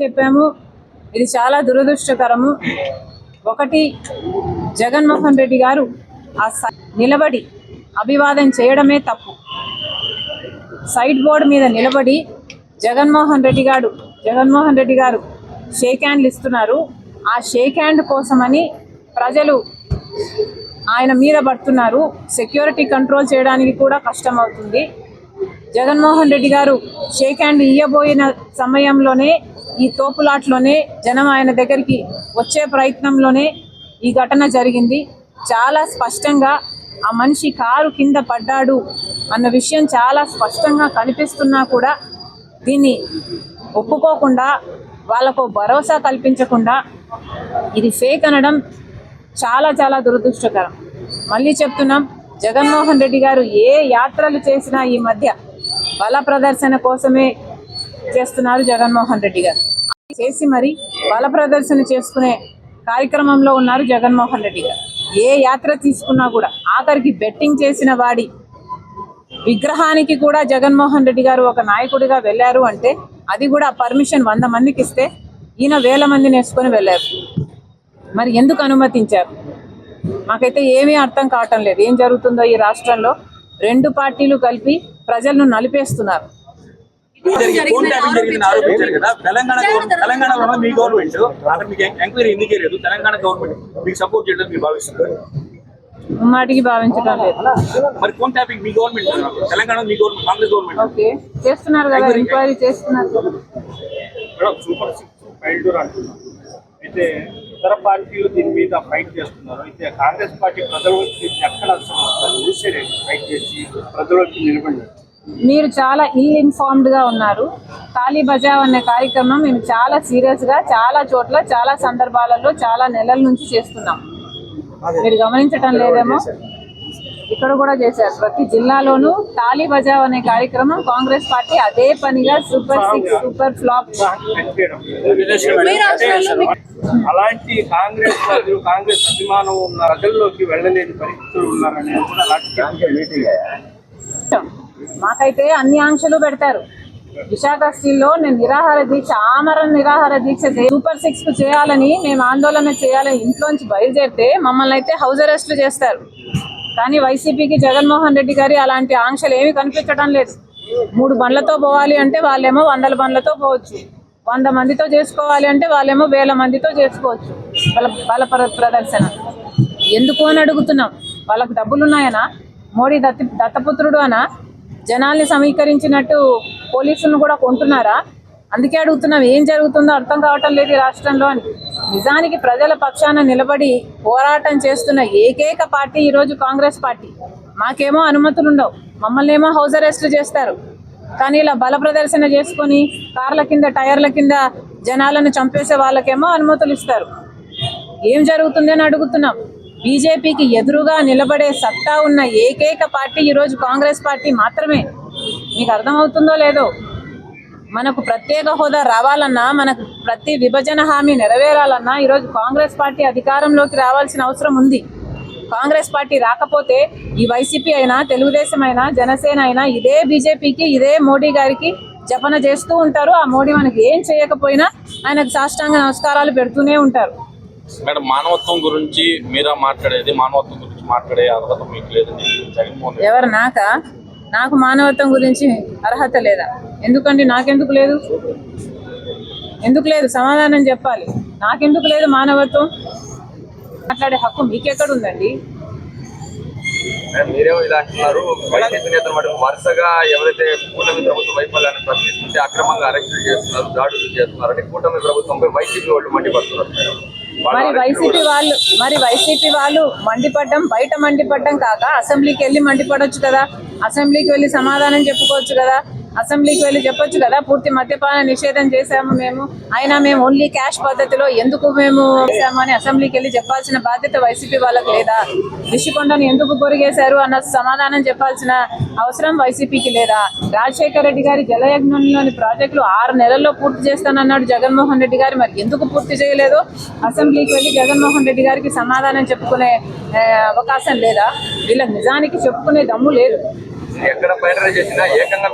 చెప్పాము. ఇది చాలా దురదృష్టకరము. ఒకటి జగన్మోహన్ రెడ్డి గారు ఆ నిలబడి అభివాదం చేయడమే తప్పు. సైడ్ బోర్డు మీద నిలబడి జగన్మోహన్ రెడ్డి గారు జగన్మోహన్ రెడ్డి గారు షేక్ హ్యాండ్లు ఇస్తున్నారు. ఆ షేక్ హ్యాండ్ కోసమని ప్రజలు ఆయన మీద పడుతున్నారు. సెక్యూరిటీ కంట్రోల్ చేయడానికి కూడా కష్టం అవుతుంది జగన్మోహన్ రెడ్డి గారు షేక్ హ్యాండ్ ఇయ్యబోయిన సమయంలోనే ఈ తోపులాట్లోనే జనం ఆయన దగ్గరికి వచ్చే ప్రయత్నంలోనే ఈ ఘటన జరిగింది. చాలా స్పష్టంగా ఆ మనిషి కారు కింద పడ్డాడు అన్న విషయం చాలా స్పష్టంగా కనిపిస్తున్నా కూడా దీన్ని ఒప్పుకోకుండా వాళ్ళకు భరోసా కల్పించకుండా ఇది ఫేక్ అనడం చాలా చాలా దురదృష్టకరం. మళ్ళీ చెప్తున్నాం జగన్మోహన్ రెడ్డి గారు ఏ యాత్రలు చేసినా ఈ మధ్య బల ప్రదర్శన కోసమే చేస్తున్నారు జగన్మోహన్ రెడ్డి గారు. చేసి మరి బల ప్రదర్శన చేసుకునే కార్యక్రమంలో ఉన్నారు జగన్మోహన్ రెడ్డి గారు. ఏ యాత్ర తీసుకున్నా కూడా ఆఖరికి బెట్టింగ్ చేసిన వాడి విగ్రహానికి కూడా జగన్మోహన్ రెడ్డి గారు ఒక నాయకుడిగా వెళ్ళారు అంటే అది కూడా పర్మిషన్ వంద మందికి ఇస్తే ఈయన వేల మందిని వేసుకొని వెళ్ళారు. మరి ఎందుకు అనుమతించారు? మాకైతే ఏమీ అర్థం కావటం లేదు. ఏం జరుగుతుందో ఈ రాష్ట్రంలో రెండు పార్టీలు కలిపి ప్రజలను నలిపేస్తున్నారు. తెలంగాణలో మీ గవర్నమెంట్. అక్కడ మీకు ఎంక్వైరీ ఎందుకే లేదు తెలంగాణ గవర్నమెంట్ మీకు సపోర్ట్ చేయడం మీరు భావిస్తున్నారు? మాటికి భావించడం లేదు. మరి ఫోన్ ట్యాపింగ్ మీ గవర్నమెంట్ తెలంగాణ మీ గవర్నమెంట్ కాంగ్రెస్ గవర్నమెంట్ ఓకే. చేస్తున్నారు కదా ఎంక్వైరీ చేస్తున్నారు. కదా మేడం సూపర్ సిక్స్ ఫైల్డూర్ అంటున్నారు. అయితే ఇతర పార్టీలు దీని మీద ఫైట్ చేస్తున్నారు. అయితే కాంగ్రెస్ పార్టీ ప్రజలకి ఎక్కడ మీరు చాలా ఇల్ ఇన్ఫార్మ్డ్గా ఉన్నారు. ఖాళీ బజావ్ అనే కార్యక్రమం మేము చాలా సీరియస్గా చాలా చోట్ల చాలా సందర్భాలలో చాలా నెలల నుంచి చేస్తున్నాం. మీరు గమనించటం లేదేమో? ఇక్కడ కూడా చేశారు. ప్రతి జిల్లాలోనూ తాళీ బజావ్ అనే కార్యక్రమం కాంగ్రెస్ పార్టీ అదే పనిగా సూపర్ సిక్స్ సూపర్ ఫ్లాప్ అలాంటి కాంగ్రెస్ కాంగ్రెస్ అభిమానం ఉన్న ప్రజల్లోకి వెళ్ళలేని పరిస్థితులు ఉన్నారని మాకైతే అన్ని ఆంక్షలు పెడతారు. విశాఖ స్టీల్లో నేను నిరాహార దీక్ష ఆమరణ నిరాహార దీక్ష సూపర్ సిక్స్కు చేయాలని మేము ఆందోళన చేయాలని ఇంట్లోంచి బయలుదేరితే మమ్మల్ని అయితే హౌస్ అరెస్ట్లు చేస్తారు. కానీ వైసీపీకి జగన్మోహన్ రెడ్డి గారి అలాంటి ఆంక్షలు ఏమీ కనిపించడం లేదు. మూడు బండ్లతో పోవాలి అంటే వాళ్ళేమో వందల బండ్లతో పోవచ్చు. వంద మందితో చేసుకోవాలి అంటే వాళ్ళేమో వేల మందితో చేసుకోవచ్చు. బల బల ప్ర- ప్రదర్శన. ఎందుకు అని అడుగుతున్నాం. వాళ్ళకు డబ్బులు ఉన్నాయనా? మోడీ దత్త దత్తపుత్రుడు అనా? జనాల్ని సమీకరించినట్టు పోలీసులను కూడా కొంటున్నారా? అందుకే అడుగుతున్నాం. ఏం జరుగుతుందో అర్థం కావటం లేదు ఈ రాష్ట్రంలో అని. నిజానికి ప్రజల పక్షాన నిలబడి పోరాటం చేస్తున్న ఏకైక పార్టీ ఈరోజు కాంగ్రెస్ పార్టీ. మాకేమో అనుమతులు ఉండవు మమ్మల్ని ఏమో హౌస్ అరెస్ట్లు చేస్తారు. కానీ ఇలా బల ప్రదర్శన చేసుకొని కార్ల కింద టైర్ల కింద జనాలను చంపేసే వాళ్ళకేమో అనుమతులు ఇస్తారు. ఏం జరుగుతుంది అని అడుగుతున్నాం. బీజేపీకి ఎదురుగా నిలబడే సత్తా ఉన్న ఏకైక పార్టీ ఈరోజు కాంగ్రెస్ పార్టీ మాత్రమే. మీకు అర్థమవుతుందో లేదో మనకు ప్రత్యేక హోదా రావాలన్నా మనకు ప్రతి విభజన హామీ నెరవేరాలన్నా ఈరోజు కాంగ్రెస్ పార్టీ అధికారంలోకి రావాల్సిన అవసరం ఉంది. కాంగ్రెస్ పార్టీ రాకపోతే ఈ వైసీపీ అయినా తెలుగుదేశం అయినా జనసేన అయినా ఇదే బీజేపీకి ఇదే మోడీ గారికి జపన చేస్తూ ఉంటారు. ఆ మోడీ మనకి ఏం చేయకపోయినా ఆయనకు సాష్టాంగ నమస్కారాలు పెడుతూనే ఉంటారు. మేడం మానవత్వం గురించి మీరా మాట్లాడేది? మానవత్వం గురించి మాట్లాడే అర్హత మీకు లేదని జగన్మోహన్ ఎవరు నాక? నాకు మానవత్వం గురించి అర్హత లేదా? ఎందుకండి? నాకెందుకు లేదు? ఎందుకు లేదు? సమాధానం చెప్పాలి. నాకెందుకు లేదు మానవత్వం? మాట్లాడే హక్కు మీకెక్కడ ఉందండి మీరేమో ఇలా అంటున్నారు. వైసీపీ నేతలు మటుకు వరుసగా ఎవరైతే కూటమి ప్రభుత్వ వైఫల్యాన్ని ప్రశ్నిస్తుంటే అక్రమంగా అరెస్టులు చేస్తున్నారు దాడులు చేస్తున్నారు అంటే కూటమి ప్రభుత్వంపై వైసీపీ వాళ్ళు మండిపడుతున్నారు మరి వైసీపీ వాళ్ళు మరి వైసీపీ వాళ్ళు మండిపడ్డం బయట మండిపడ్డం కాక అసెంబ్లీకి వెళ్ళి మండిపడొచ్చు కదా? అసెంబ్లీకి వెళ్ళి సమాధానం చెప్పుకోవచ్చు కదా? అసెంబ్లీకి వెళ్ళి చెప్పొచ్చు కదా? పూర్తి మద్యపాన నిషేధం చేశాము మేము. అయినా మేము ఓన్లీ క్యాష్ పద్ధతిలో ఎందుకు మేము చేశాము అని అసెంబ్లీకి వెళ్ళి చెప్పాల్సిన బాధ్యత వైసీపీ వాళ్ళకి లేదా? రిషికొండను ఎందుకు పొరిగేశారు అన్న సమాధానం చెప్పాల్సిన అవసరం వైసీపీకి లేదా? రాజశేఖర రెడ్డి గారి జలయజ్ఞంలోని ప్రాజెక్టులు ఆరు నెలల్లో పూర్తి చేస్తానన్నాడు జగన్మోహన్ రెడ్డి గారు. మరి ఎందుకు పూర్తి చేయలేదు? అసెంబ్లీకి వెళ్ళి జగన్మోహన్ రెడ్డి గారికి సమాధానం చెప్పుకునే అవకాశం లేదా? వీళ్ళకి నిజానికి చెప్పుకునే దమ్ము లేదు. ఎక్కడ పైన చేసినా ఏకంగా